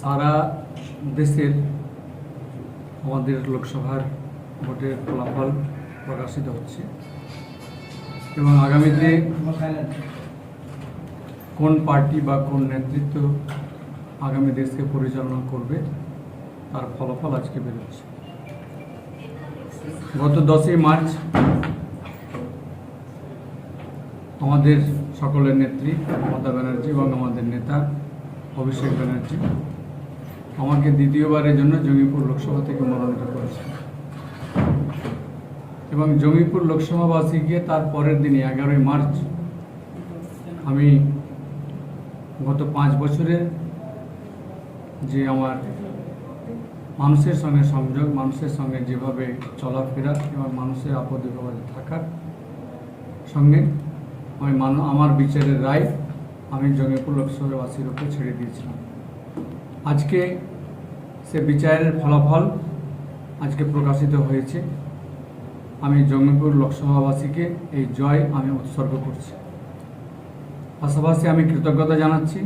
সারা দেশের, আমাদের লোকসভার ভোটের ফলাফল প্রকাশিত হচ্ছে। এবং আগামীতে কোন পার্টি বা কোন নেতৃত্ব আগামী দেশকে পরিচালনা করবে, তার ফলাফল আজকে বেরোচ্ছে। গত দশই মার্চ আমাদের সকলের নেত্রী মমতা ব্যানার্জি এবং আমাদের নেতা অভিষেক ব্যানার্জি। আমাকে দ্বিতীয়বারের জন্য জঙ্গিপুর লোকসভা থেকে মনোনীত করেছে। এবং জঙ্গিপুর লোকসভাবাসী গিয়ে তার পরের দিনই, এগারোই মার্চ, আমি গত পাঁচ বছরের যে আমার মানুষের সঙ্গে সংযোগ, মানুষের সঙ্গে যেভাবে চলাফেরা এবং মানুষের আপদ বিপদে থাকার সঙ্গে, আমি আমার বিচারের রায় আমি জঙ্গিপুর লোকসভাবাসীর উপর ছেড়ে দিয়েছিলাম। আজকে সে বিচারের ফলাফল আজকে প্রকাশিত হয়েছে। আমি জঙ্গিপুর লোকসভাবাসীকে এই জয় আমি উৎসর্গ করছি। পাশাপাশি আমি কৃতজ্ঞতা জানাচ্ছি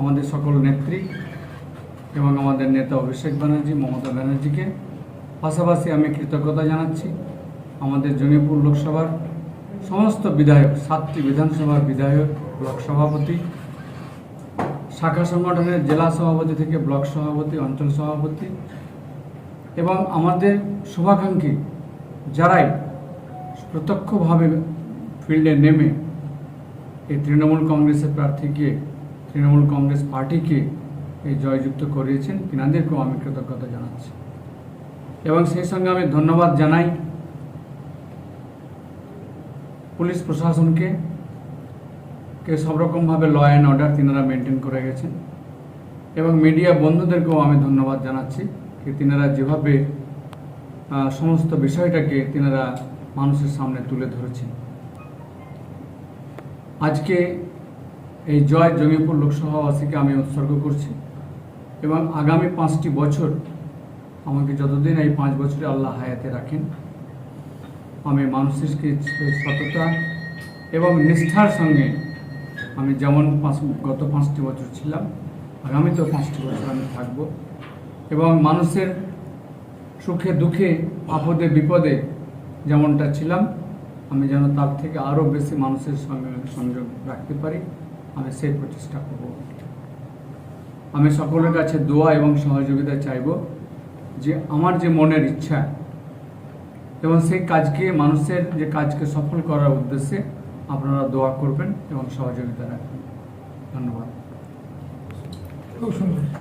আমাদের সকল নেত্রী এবং আমাদের নেতা অভিষেক ব্যানার্জি, মমতা ব্যানার্জিকে। পাশাপাশি আমি কৃতজ্ঞতা জানাচ্ছি আমাদের জঙ্গিপুর লোকসভার সমস্ত বিধায়ক, সাতটি বিধানসভার বিধায়ক, ব্লক সভাপতি, শাখা সংগঠনের জেলা সভাপতি থেকে ব্লক সভাপতি, অঞ্চল সভাপতি এবং আমাদের শুভাকাঙ্ক্ষী যারাই প্রত্যক্ষভাবে ফিল্ডে নেমে এই তৃণমূল কংগ্রেসের প্রার্থীকে, তৃণমূল কংগ্রেস পার্টিকে এই জয়যুক্ত করিয়েছেন, তিনাদেরকেও আমি কৃতজ্ঞতা জানাচ্ছি। এবং সেই সঙ্গে আমি ধন্যবাদ জানাই পুলিশ প্রশাসনকে কে সব রকমভাবে ল অ্যান্ড অর্ডার তিনারা মেনটেন করে গেছেন। এবং মিডিয়া বন্ধুদেরকেও আমি ধন্যবাদ জানাচ্ছি যে তিনারা যেভাবে সমস্ত বিষয়টাকে তিনারা মানুষের সামনে তুলে ধরেছেন। আজকে এই জয় জঙ্গিপুর লোকসভাবাসীকে আমি উৎসর্গ করছি এবং আগামী পাঁচটি বছর আমাকে যতদিন এই পাঁচ বছরে আল্লাহ হায়াতে রাখেন আমি মানুষের সততা এবং নিষ্ঠার সঙ্গে আমি যেমন পাঁচ, গত পাঁচটি বছর ছিলাম, আগামীতেও পাঁচটি বছর আমি থাকব এবং মানুষের সুখে, দুঃখে, আপদে, বিপদে যেমনটা ছিলাম, আমি যেন তার থেকে আরও বেশি মানুষের সঙ্গে সংযোগ রাখতে পারি, আমি সেই প্রচেষ্টা করব। আমি সকলের কাছে দোয়া এবং সহযোগিতা চাইব যে আমার যে মনের ইচ্ছা এবং সেই কাজকে, মানুষের যে কাজকে সফল করার উদ্দেশ্যে আপনারা দোয়া করবেন এবং সহযোগিতা রাখবেন। ধন্যবাদ। খুব সুন্দর।